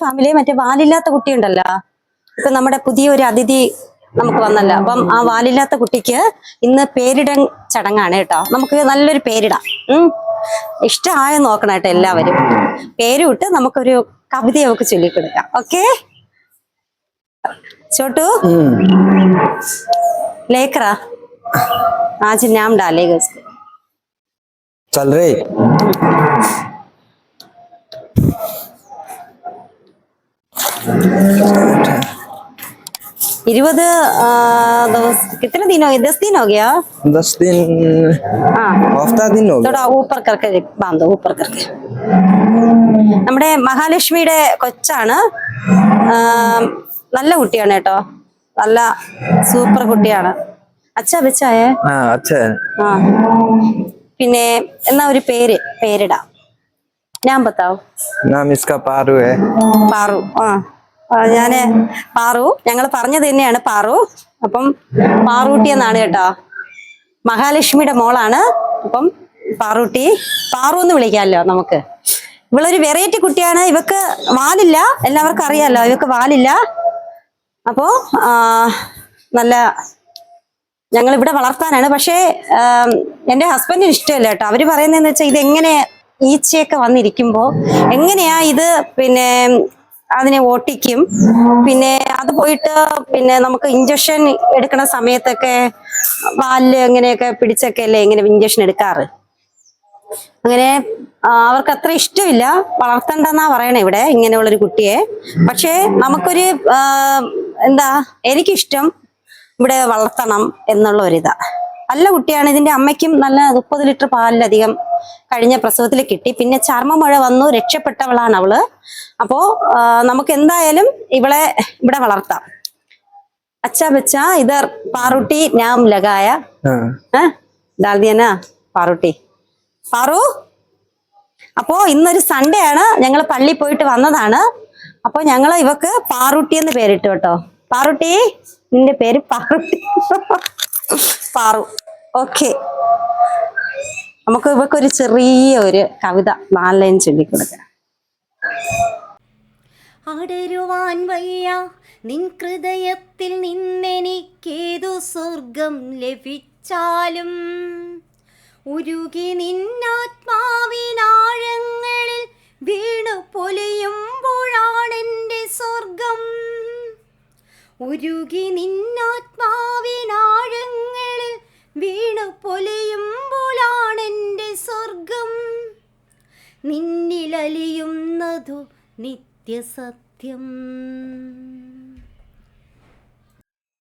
Family മറ്റേ വാലില്ലാത്ത കുട്ടിയുണ്ടല്ലോ ഇപ്പൊ നമ്മുടെ പുതിയൊരു അതിഥി നമുക്ക് വന്നല്ലോ അപ്പം ആ വാലില്ലാത്ത കുട്ടിക്ക് ഇന്ന് പേരിടൻ ചടങ്ങാണ് കേട്ടോ നമുക്ക് നല്ലൊരു പേരിടാം ഉം ഇഷ്ടമായ നോക്കണം കേട്ടോ എല്ലാവരും പേരുവിട്ട് നമുക്കൊരു കവിത നമുക്ക് ചൊല്ലിക്കൊടുക്കാം ഓക്കെ छोटू लेकर आ आज नाम डालेगा उसको चल रे ഇരുപത് कितने दिन हो गए दस दिन हो गया दस दिन हफ्ता दिन हो थोड़ा ऊपर करके बांधो ऊपर करके നമ്മുടെ മഹാലക്ഷ്മിയുടെ കൊച്ചാണ്. നല്ല കുട്ടിയാണ് കേട്ടോ. നല്ല സൂപ്പർ കുട്ടിയാണ്. അച്ഛ വെച്ചായേ ആ പിന്നെ എന്നാ ഒരു പേര് പേരിടാം. ഞാൻ ബത്താവും നാം ഇസ്കാ പാറു പാറു ആ. ഞാൻ പാറു ഞങ്ങൾ പറഞ്ഞത് തന്നെയാണ് പാറു. അപ്പം പാറൂട്ടി എന്നാണ് കേട്ടോ. മഹാലക്ഷ്മിയുടെ മോളാണ്. അപ്പം പാറൂട്ടി പാറു എന്ന് വിളിക്കാമല്ലോ നമുക്ക്. ഇവളൊരു വെറൈറ്റി കുട്ടിയാണ്. ഇവക്ക് വാലില്ല. എല്ലാവർക്കും അറിയാലോ ഇവക്ക് വാലില്ല. അപ്പോ നല്ല ഞങ്ങൾ ഇവിടെ വളർത്താനാണ്. പക്ഷേ എന്റെ ഹസ്ബൻഡിന് ഇഷ്ടമല്ല കേട്ടോ. അവർ പറയുന്നതെന്ന് വെച്ചാൽ ഇത് എങ്ങനെ ഈച്ചയൊക്കെ വന്നിരിക്കുമ്പോൾ എങ്ങനെയാ ഇത് പിന്നെ അതിനെ ഓട്ടിക്കും. പിന്നെ അത് പോയിട്ട് പിന്നെ നമുക്ക് ഇഞ്ചക്ഷൻ എടുക്കണ സമയത്തൊക്കെ പാലിൽ എങ്ങനെയൊക്കെ പിടിച്ചൊക്കെ അല്ലേ ഇങ്ങനെ ഇഞ്ചക്ഷൻ എടുക്കാറ്? അങ്ങനെ അവർക്ക് അത്ര ഇഷ്ടമില്ല. വളർത്തണ്ടെന്നാ പറയണേ ഇവിടെ ഇങ്ങനെയുള്ളൊരു കുട്ടിയെ. പക്ഷേ നമുക്കൊരു എന്താ എനിക്കിഷ്ടം ഇവിടെ വളർത്തണം എന്നുള്ള ഒരിതാ നല്ല കുട്ടിയാണ്. ഇതിന്റെ അമ്മയ്ക്കും നല്ല മുപ്പത് ലിറ്റർ പാലിലധികം കഴിഞ്ഞ പ്രസവത്തിൽ കിട്ടി. പിന്നെ ചർമ്മമഴ വന്നു രക്ഷപ്പെട്ടവളാണ് അവൾ. അപ്പോ നമുക്ക് എന്തായാലും ഇവളെ ഇവിടെ വളർത്താം. അച്ഛ ബച്ച ഇതർ പാറുട്ടി നാം ലഗായ. ഡാൽദിയന പാറുട്ടി. പാറു അപ്പോ ഇന്നൊരു സൺഡേ ആണ്. ഞങ്ങൾ പള്ളി പോയിട്ട് വന്നതാണ്. അപ്പൊ ഞങ്ങൾ ഇവക്ക് പാറുട്ടി എന്ന് പേരിട്ടു കേട്ടോ. പാറുട്ടി നിന്റെ പേര് പാറുട്ടി. പാറു. ഓക്കെ നമുക്ക് ഇവക്കൊരു ചെറിയ ഒരു കവിത നാല് ലൈൻ ചൊല്ലിക്കൊടുക്കാം. അടരുവാൻ വയ്യ. നിൻ ഹൃദയത്തിൽ നിന്നെനിക്കേതു സ്വർഗം ലഭിച്ചാലും? ഉരുകി നിന്നാത്മാവിനാഴങ്ങളിൽ വീണു പൊലിയുമ്പോഴാണെന്റെ സ്വർഗം. ഉരുകി നിന്നാത്മാവിനാഴങ്ങളിൽ വീണു പൊലിയുമ്പോഴാണെന്റെ സ്വർഗം. നിന്നിലലിയുന്നതു നിത്യസത്യം.